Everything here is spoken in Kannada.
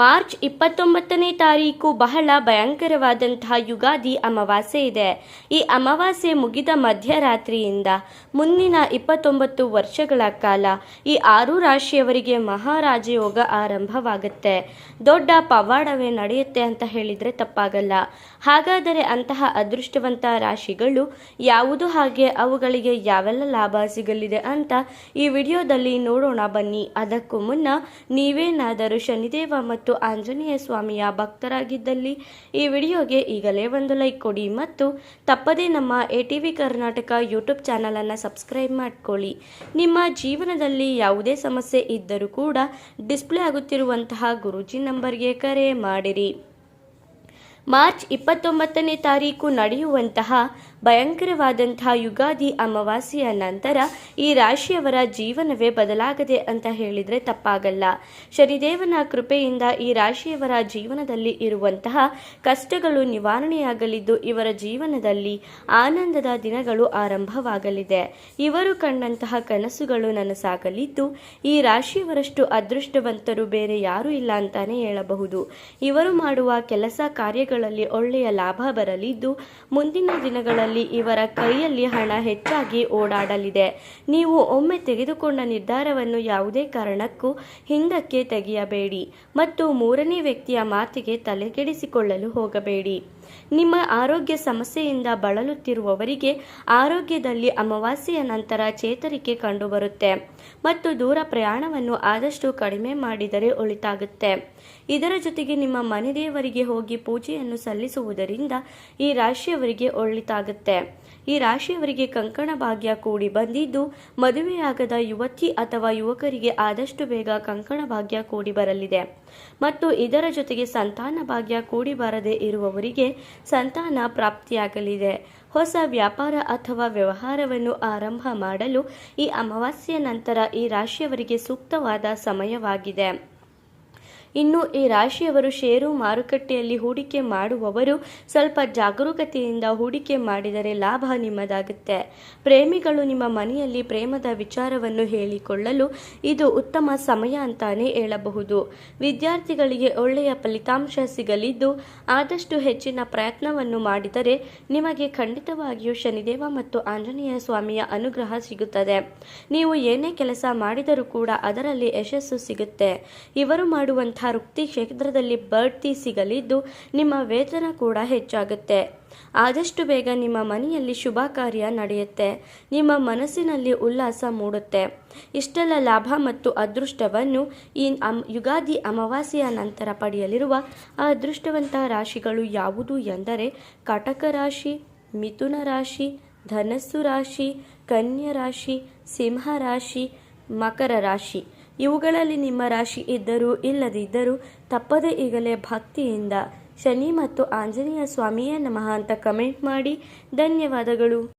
ಮಾರ್ಚ್ ಇಪ್ಪತ್ತೊಂಬತ್ತನೇ ತಾರೀಕು ಬಹಳ ಭಯಂಕರವಾದಂತಹ ಯುಗಾದಿ ಅಮಾವಾಸ್ಯೆ ಇದೆ. ಈ ಅಮಾವಾಸ್ಯೆ ಮುಗಿದ ಮಧ್ಯರಾತ್ರಿಯಿಂದ ಮುಂದಿನ ಇಪ್ಪತ್ತೊಂಬತ್ತು ವರ್ಷಗಳ ಕಾಲ ಈ ಆರು ರಾಶಿಯವರಿಗೆ ಮಹಾರಾಜ ಯೋಗ ಆರಂಭವಾಗುತ್ತೆ. ದೊಡ್ಡ ಪವಾಡವೇ ನಡೆಯುತ್ತೆ ಅಂತ ಹೇಳಿದರೆ ತಪ್ಪಾಗಲ್ಲ. ಹಾಗಾದರೆ ಅಂತಹ ಅದೃಷ್ಟವಂತ ರಾಶಿಗಳು ಯಾವುದು ಹಾಗೆ, ಅವುಗಳಿಗೆ ಯಾವೆಲ್ಲ ಲಾಭ ಸಿಗಲಿದೆ ಅಂತ ಈ ವಿಡಿಯೋದಲ್ಲಿ ನೋಡೋಣ ಬನ್ನಿ. ಅದಕ್ಕೂ ಮುನ್ನ ನೀವೇನಾದರೂ ಶನಿದೇವ ಮತ್ತು ಆಂಜನೇಯ ಸ್ವಾಮಿಯ ಭಕ್ತರಾಗಿದ್ದಲ್ಲಿ ಈ ವಿಡಿಯೋಗೆ ಈಗಲೇ ಒಂದು ಲೈಕ್ ಕೊಡಿ ಮತ್ತು ತಪ್ಪದೇ ನಮ್ಮ A T V Karnataka YouTube ಚಾನಲನ್ನು ಸಬ್ಸ್ಕ್ರೈಬ್ ಮಾಡ್ಕೊಳ್ಳಿ. ನಿಮ್ಮ ಜೀವನದಲ್ಲಿ ಯಾವುದೇ ಸಮಸ್ಯೆ ಇದ್ದರೂ ಕೂಡ ಡಿಸ್ಪ್ಲೇ ಆಗುತ್ತಿರುವಂತಹ ಗುರೂಜಿ ನಂಬರ್ಗೆ ಕರೆ ಮಾಡಿರಿ. ಮಾರ್ಚ್ ಇಪ್ಪತ್ತೊಂಬತ್ತನೇ ತಾರೀಕು ನಡೆಯುವಂತಹ ಭಯಂಕರವಾದಂತಹ ಯುಗಾದಿ ಅಮಾವಾಸ್ಯೆಯ ನಂತರ ಈ ರಾಶಿಯವರ ಜೀವನವೇ ಬದಲಾಗದೆ ಅಂತ ಹೇಳಿದರೆ ತಪ್ಪಾಗಲ್ಲ. ಶನಿದೇವನ ಕೃಪೆಯಿಂದ ಈ ರಾಶಿಯವರ ಜೀವನದಲ್ಲಿ ಇರುವಂತಹ ಕಷ್ಟಗಳು ನಿವಾರಣೆಯಾಗಲಿದ್ದು ಇವರ ಜೀವನದಲ್ಲಿ ಆನಂದದ ದಿನಗಳು ಆರಂಭವಾಗಲಿದೆ. ಇವರು ಕಂಡಂತಹ ಕನಸುಗಳು ನನಸಾಗಲಿದ್ದು ಈ ರಾಶಿಯವರಷ್ಟು ಅದೃಷ್ಟವಂತರು ಬೇರೆ ಯಾರೂ ಇಲ್ಲ ಅಂತಾನೆ ಹೇಳಬಹುದು. ಇವರು ಮಾಡುವ ಕೆಲಸ ಕಾರ್ಯಗಳಲ್ಲಿ ಒಳ್ಳೆಯ ಲಾಭ ಬರಲಿದ್ದು, ಮುಂದಿನ ದಿನಗಳಲ್ಲಿ ಇವರ ಕೈಯಲ್ಲಿ ಹಣ ಹೆಚ್ಚಾಗಿ ಓಡಾಡಲಿದೆ. ನೀವು ಒಮ್ಮೆ ತೆಗೆದುಕೊಂಡ ನಿರ್ಧಾರವನ್ನು ಯಾವುದೇ ಕಾರಣಕ್ಕೂ ಹಿಂದಕ್ಕೆ ತೆಗೆಯಬೇಡಿ ಮತ್ತು ಮೂರನೇ ವ್ಯಕ್ತಿಯ ಮಾತಿಗೆ ತಲೆಕೆಡಿಸಿಕೊಳ್ಳಲು ಹೋಗಬೇಡಿ. ನಿಮ್ಮ ಆರೋಗ್ಯ ಸಮಸ್ಯೆಯಿಂದ ಬಳಲುತ್ತಿರುವವರಿಗೆ ಆರೋಗ್ಯದಲ್ಲಿ ಅಮಾವಾಸ್ಯೆಯ ನಂತರ ಚೇತರಿಕೆ ಕಂಡುಬರುತ್ತೆ ಮತ್ತು ದೂರ ಪ್ರಯಾಣವನ್ನು ಆದಷ್ಟು ಕಡಿಮೆ ಮಾಡಿದರೆ ಒಳಿತಾಗುತ್ತೆ. ಇದರ ಜೊತೆಗೆ ನಿಮ್ಮ ಮನೆ ದೇವರಿಗೆ ಹೋಗಿ ಪೂಜೆಯನ್ನು ಸಲ್ಲಿಸುವುದರಿಂದ ಈ ರಾಶಿಯವರಿಗೆ ಒಳಿತಾಗುತ್ತೆ. ಈ ರಾಶಿಯವರಿಗೆ ಕಂಕಣ ಭಾಗ್ಯ ಕೂಡಿ ಬಂದಿದ್ದು, ಮದುವೆಯಾಗದ ಯುವತಿ ಅಥವಾ ಯುವಕರಿಗೆ ಆದಷ್ಟು ಬೇಗ ಕಂಕಣ ಭಾಗ್ಯ ಕೂಡಿ ಬರಲಿದೆ. ಮತ್ತು ಇದರ ಜೊತೆಗೆ ಸಂತಾನ ಭಾಗ್ಯ ಕೂಡಿ ಬರದೇ ಇರುವವರಿಗೆ ಸಂತಾನ ಪ್ರಾಪ್ತಿಯಾಗಲಿದೆ. ಹೊಸ ವ್ಯಾಪಾರ ಅಥವಾ ವ್ಯವಹಾರವನ್ನು ಆರಂಭ ಮಾಡಲು ಈ ಅಮಾವಾಸ್ಯೆಯ ನಂತರ ಈ ರಾಶಿಯವರಿಗೆ ಸೂಕ್ತವಾದ ಸಮಯವಾಗಿದೆ. ಇನ್ನು ಈ ರಾಶಿಯವರು ಷೇರು ಮಾರುಕಟ್ಟೆಯಲ್ಲಿ ಹೂಡಿಕೆ ಮಾಡುವವರು ಸ್ವಲ್ಪ ಜಾಗರೂಕತೆಯಿಂದ ಹೂಡಿಕೆ ಮಾಡಿದರೆ ಲಾಭ ನಿಮ್ಮದಾಗುತ್ತೆ. ಪ್ರೇಮಿಗಳು ನಿಮ್ಮ ಮನೆಯಲ್ಲಿ ಪ್ರೇಮದ ವಿಚಾರವನ್ನು ಹೇಳಿಕೊಳ್ಳಲು ಇದು ಉತ್ತಮ ಸಮಯ ಅಂತಾನೆ ಹೇಳಬಹುದು. ವಿದ್ಯಾರ್ಥಿಗಳಿಗೆ ಒಳ್ಳೆಯ ಫಲಿತಾಂಶ ಸಿಗಲಿದ್ದು, ಆದಷ್ಟು ಹೆಚ್ಚಿನ ಪ್ರಯತ್ನವನ್ನು ಮಾಡಿದರೆ ನಿಮಗೆ ಖಂಡಿತವಾಗಿಯೂ ಶನಿದೇವ ಮತ್ತು ಆಂಜನೇಯ ಸ್ವಾಮಿಯ ಅನುಗ್ರಹ ಸಿಗುತ್ತದೆ. ನೀವು ಏನೇ ಕೆಲಸ ಮಾಡಿದರೂ ಕೂಡ ಅದರಲ್ಲಿ ಯಶಸ್ಸು ಸಿಗುತ್ತೆ. ಇವರು ಮಾಡುವಂತಹ ವೃತ್ತಿ ಕ್ಷೇತ್ರದಲ್ಲಿ ಬಡ್ತಿ ಸಿಗಲಿದ್ದು ನಿಮ್ಮ ವೇತನ ಕೂಡ ಹೆಚ್ಚಾಗುತ್ತೆ. ಆದಷ್ಟು ಬೇಗ ನಿಮ್ಮ ಮನೆಯಲ್ಲಿ ಶುಭ ಕಾರ್ಯ ನಡೆಯುತ್ತೆ. ನಿಮ್ಮ ಮನಸ್ಸಿನಲ್ಲಿ ಉಲ್ಲಾಸ ಮೂಡುತ್ತೆ. ಇಷ್ಟೆಲ್ಲ ಲಾಭ ಮತ್ತು ಅದೃಷ್ಟವನ್ನು ಈ ಅಮ್ ಯುಗಾದಿ ಅಮಾವಾಸ್ಯೆಯ ನಂತರ ಪಡೆಯಲಿರುವ ಅದೃಷ್ಟವಂತ ರಾಶಿಗಳು ಯಾವುದು ಎಂದರೆ ಕಟಕ ರಾಶಿ, ಮಿಥುನ ರಾಶಿ, ಧನಸ್ಸು ರಾಶಿ, ಕನ್ಯಾ ರಾಶಿ, ಸಿಂಹ ರಾಶಿ, ಮಕರ ರಾಶಿ. ಇವುಗಳಲ್ಲಿ ನಿಮ್ಮ ರಾಶಿ ಇದ್ದರೂ ಇಲ್ಲದಿದ್ದರೂ ತಪ್ಪದೇ ಈಗಲೇ ಭಕ್ತಿಯಿಂದ ಶನಿ ಮತ್ತು ಆಂಜನೇಯ ಸ್ವಾಮಿಯ ನಮಃ ಅಂತ ಕಮೆಂಟ್ ಮಾಡಿ. ಧನ್ಯವಾದಗಳು.